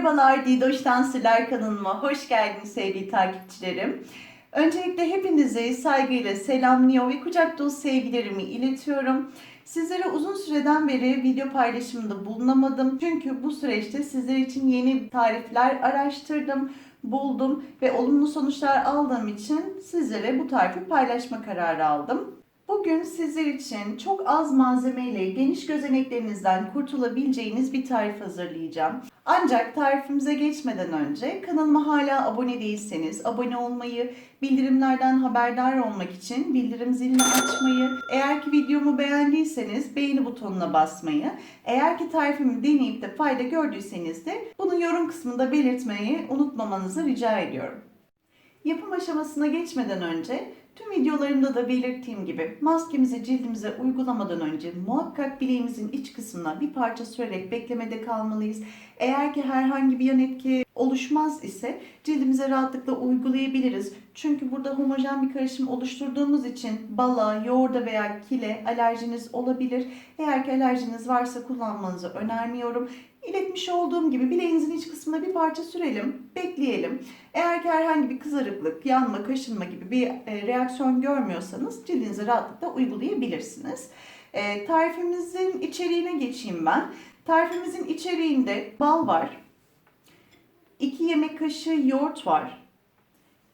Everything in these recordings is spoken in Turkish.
Merhabalar Didoş'tan Sırlar kanalıma hoş geldiniz sevgili takipçilerim. Öncelikle hepinizi saygıyla selamlıyor ve kucak dolusu sevgilerimi iletiyorum. Sizlere uzun süreden beri video paylaşımında bulunamadım. Çünkü bu süreçte sizler için yeni tarifler araştırdım, buldum ve olumlu sonuçlar aldığım için sizlere bu tarifi paylaşma kararı aldım. Bugün sizler için çok az malzemeyle geniş gözeneklerinizden kurtulabileceğiniz bir tarif hazırlayacağım. Ancak tarifimize geçmeden önce kanalıma hala abone değilseniz abone olmayı, bildirimlerden haberdar olmak için bildirim zilini açmayı, eğer ki videomu beğendiyseniz beğeni butonuna basmayı, eğer ki tarifimi deneyip de fayda gördüyseniz de bunu yorum kısmında belirtmeyi unutmamanızı rica ediyorum. Yapım aşamasına geçmeden önce tüm videolarımda da belirttiğim gibi maskemizi cildimize uygulamadan önce muhakkak bileğimizin iç kısmına bir parça sürerek beklemede kalmalıyız. Eğer ki herhangi bir yan etki oluşmaz ise cildimize rahatlıkla uygulayabiliriz. Çünkü burada homojen bir karışım oluşturduğumuz için bala, yoğurda veya kile alerjiniz olabilir. Eğer ki alerjiniz varsa kullanmanızı önermiyorum. İletmiş olduğum gibi bileğinizin iç kısmına bir parça sürelim, bekleyelim. Eğer ki herhangi bir kızarıklık, yanma, kaşınma gibi bir e, reaksiyon görmüyorsanız cildinize rahatlıkla uygulayabilirsiniz. E, tarifimizin içeriğine geçeyim ben. Tarifimizin içeriğinde bal var, 2 yemek kaşığı yoğurt var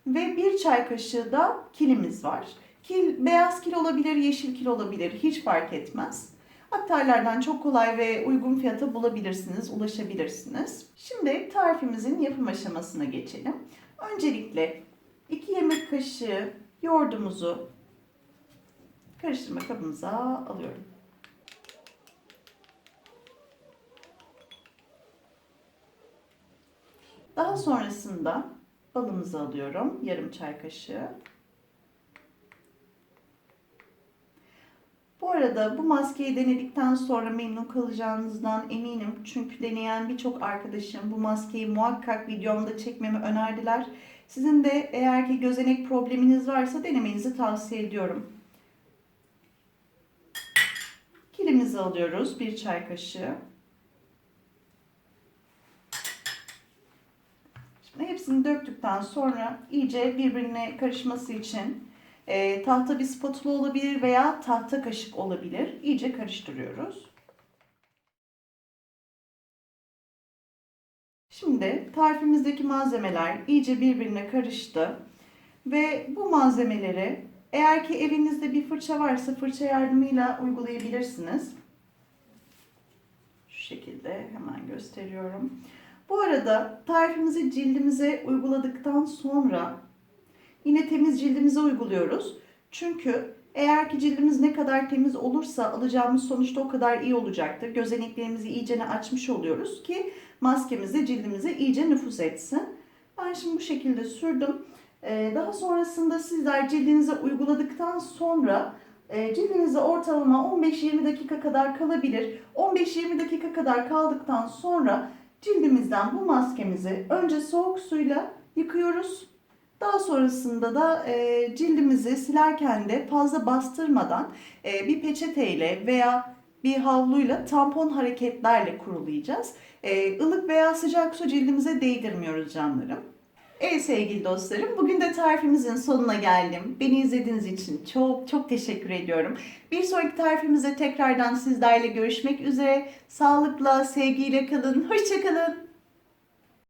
ve 1 çay kaşığı da kilimiz var. Kil, beyaz kil olabilir, yeşil kil olabilir, hiç fark etmez. Aktarlardan çok kolay ve uygun fiyata bulabilirsiniz, ulaşabilirsiniz. Şimdi tarifimizin yapım aşamasına geçelim. Öncelikle 2 yemek kaşığı yoğurdumuzu karıştırma kabımıza alıyorum. Daha sonrasında balımızı alıyorum. Yarım çay kaşığı. Bu arada bu maskeyi denedikten sonra memnun kalacağınızdan eminim. Çünkü deneyen birçok arkadaşım bu maskeyi muhakkak videomda çekmemi önerdiler. Sizin de eğer ki gözenek probleminiz varsa denemenizi tavsiye ediyorum. Kilimizi alıyoruz. Bir çay kaşığı. Şimdi hepsini döktükten sonra iyice birbirine karışması için e, tahta bir spatula olabilir veya tahta kaşık olabilir. İyice karıştırıyoruz. Şimdi tarifimizdeki malzemeler iyice birbirine karıştı. Ve bu malzemeleri eğer ki evinizde bir fırça varsa fırça yardımıyla uygulayabilirsiniz. Şu şekilde hemen gösteriyorum. Bu arada tarifimizi cildimize uyguladıktan sonra yine temiz cildimize uyguluyoruz. Çünkü eğer ki cildimiz ne kadar temiz olursa alacağımız sonuçta o kadar iyi olacaktır. Gözeneklerimizi iyice açmış oluyoruz ki maskemiz de cildimize iyice nüfuz etsin. Ben şimdi bu şekilde sürdüm. Ee, daha sonrasında sizler cildinize uyguladıktan sonra e, cildinizde ortalama 15-20 dakika kadar kalabilir. 15-20 dakika kadar kaldıktan sonra cildimizden bu maskemizi önce soğuk suyla yıkıyoruz. Daha sonrasında da e, cildimizi silerken de fazla bastırmadan e, bir peçeteyle veya bir havluyla tampon hareketlerle kurulayacağız. E, ılık veya sıcak su cildimize değdirmiyoruz canlarım. Evet sevgili dostlarım, bugün de tarifimizin sonuna geldim. Beni izlediğiniz için çok çok teşekkür ediyorum. Bir sonraki tarifimizde tekrardan sizlerle görüşmek üzere. Sağlıkla, sevgiyle kalın. Hoşçakalın.